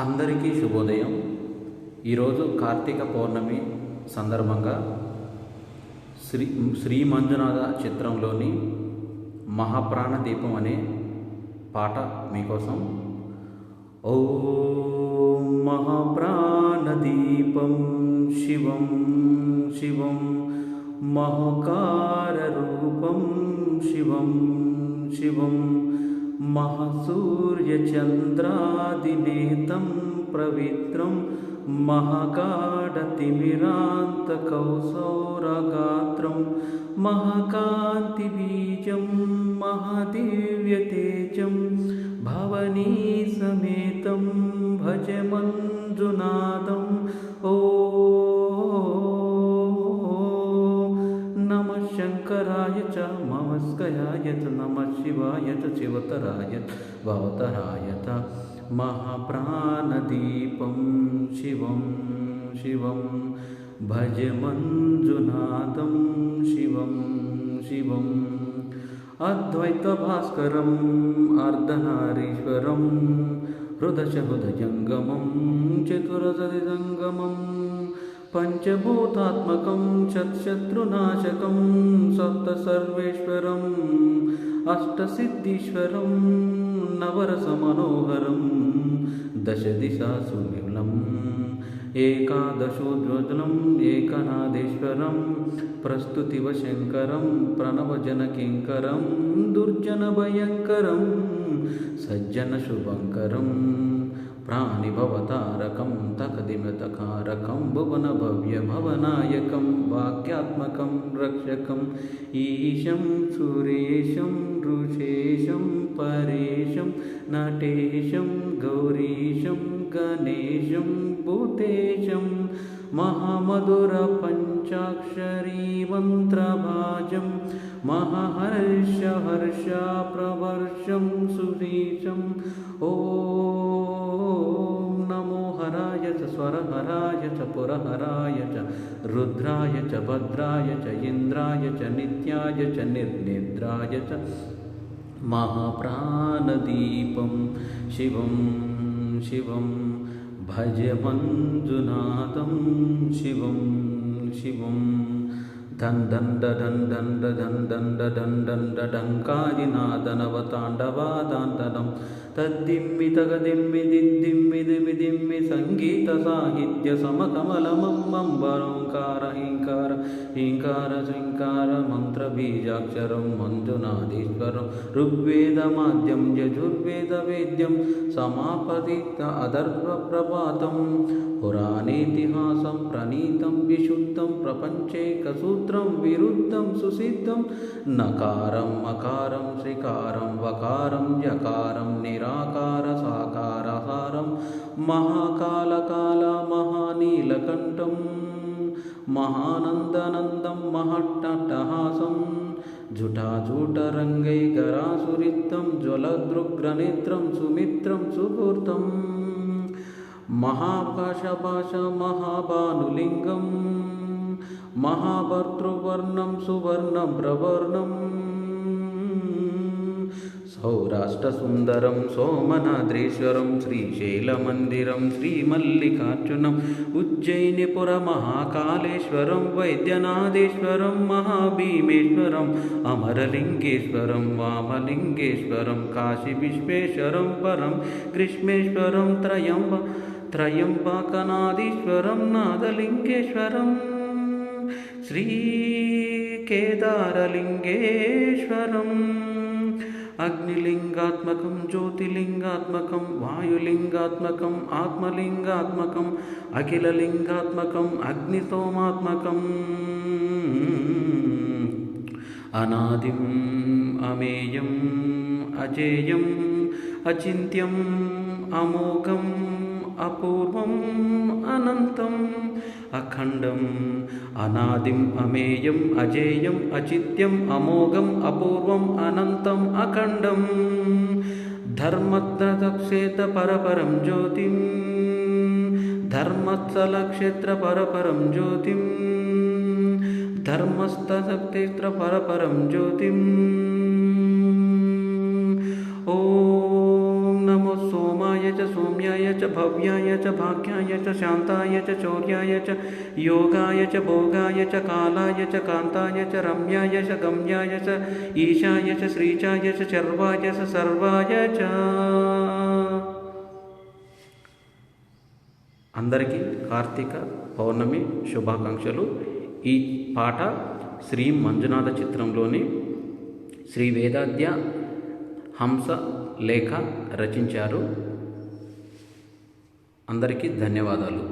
అందరికీ శుభోదయం. ఈరోజు కార్తీక పౌర్ణమి సందర్భంగా శ్రీ శ్రీ మంజునాథ చిత్రంలోని మహాప్రాణ దీపం అనే పాట మీకోసం. ఓ మహాప్రాణదీపం శివం శివం మహకారరూపం శివం శివం पवित्रं महागाढतिमिरान्तकौसौरगात्रं महाकान्तिबीजं महादिव्यतेजं भवनीसमेतं भज मञ्जुनाथम् ओ नमः शङ्कराय च ममस्कयाय च नमः शिवाय च शिवतराय महाप्राणदीपं शिवं शिवं भज मञ्जुनाथं शिवं शिवम् अद्वैतभास्करम् अर्धनारीश्वरं हृदशहृदयङ्गमं चतुरसदिसङ्गमम् पञ्चभूतात्मकं शत्शत्रुनाशकं सप्तसर्वेश्वरम् నవరసమనోహరం దశ దిశాసు నిలం ఏకాదశోజ్వలం ఏకనాదేశ్వరం ప్రస్తుతివ శంకరం ప్రణవజనకింకరం దుర్జన భయంకరం సజ్జన శుభంకరం प्राणिभवतारकं तकदिमतकारकं भुवनभव्यभवनायकं वाक्यात्मकं रक्षकम् ईशं सुरेशं ऋषेशं परेशं नटेशं गौरीशं गणेशं भूतेशं महामधुरपञ्चाक्षरीमन्त्रभाजं महाहर्षहर्षप्रवर्षं सुरीशम् च स्वरहराय च पुरहराय च, रुद्राय च भद्राय च इन्द्राय च नित्याय च, निर्निद्राय च। महाप्राणदीपं शिवं शिवं भज मञ्जुनाथं शिवं शिवम् धन् तद्दिम्मि तगदिम्मि दिद्दिम्मि ढन् ड धन् डं ड डं मन्त्रबीजाक्षरं मञ्जुनाथीश्वरं ऋग्वेदमाद्यं यजुर्वेदवेद्यं समापतित अधर्वप्रपातं पुराणेतिहासं प्रणीतं विशुद्धं प्रपञ्चे विरुद्धं सुसिद्धं। नकारं मकारं श्रीकारं, वकारं, यकारं निराकारसाकारहारं महाकालकाल, महानीलकण्ठं। महानन्दनन्दं महट्टहासं जुटाजूटरङ्गैकरासुरिक्तं ज्वलदृग्रनेत्रं सुमित्रं सुहूर्तं महाभाषभाष महाभानुलिङ्गं महाभर्तृवर्णं सुवर्णं प्रवर्णम् सौराष्ट्रसुन्दरं सोमनाद्रेश्वरं श्रीशैलमन्दिरं श्रीमल्लिकार्जुनम् उज्जयिनिपुरमहाकालेश्वरं वैद्यनाथेश्वरं महाभीमेश्वरम् अमरलिङ्गेश्वरं वामलिङ्गेश्वरं काशीविश्वेश्वरं परं कृष्णेश्वरं त्रयम्ब त्रयम्बकनादीश्वरं नादलिङ्गेश्वरं శ్రీకేదారలింగేశ్వరం. అగ్నిలింగాత్మకం జ్యోతిలింగాత్మకం వాయులింగాత్మకం ఆత్మలింగాత్మకం అఖిలలింగాత్మకం అగ్నితోమాత్మకం. అనాదిం అమేయం అజేయం అచింత్యం అమోఘం అపూర్వం. अनन्तम्। अखण्डम् अनादिम् अमेयम् अजेयम् अचित्यम् अमोघम् अपूर्वम् अनन्तम् अखण्डम्। धर्मत्रदक्षेत्रपरपरं ज्योतिम्। धर्मस्यलक्षेत्र परपरं ज्योतिम्। धर्मस्तेत्र परपरं ज्योतिम् च भव्याय च भाग्याय च शान्ताय च चौर्याय च योगाय च भोगाय च कालाय च कान्ताय च रम्याय च गम्याय च ईशाय च श्रीचाय च चर्वाय च सर्वाय च అందరికీ కార్తీక పౌర్ణమి శుభాకాంక్షలు ఈ పాట శ్రీ మంజునాథ చిత్రంలోని శ్రీ వేదాద్య హంస లేఖ రచించారు అందరికీ ధన్యవాదాలు.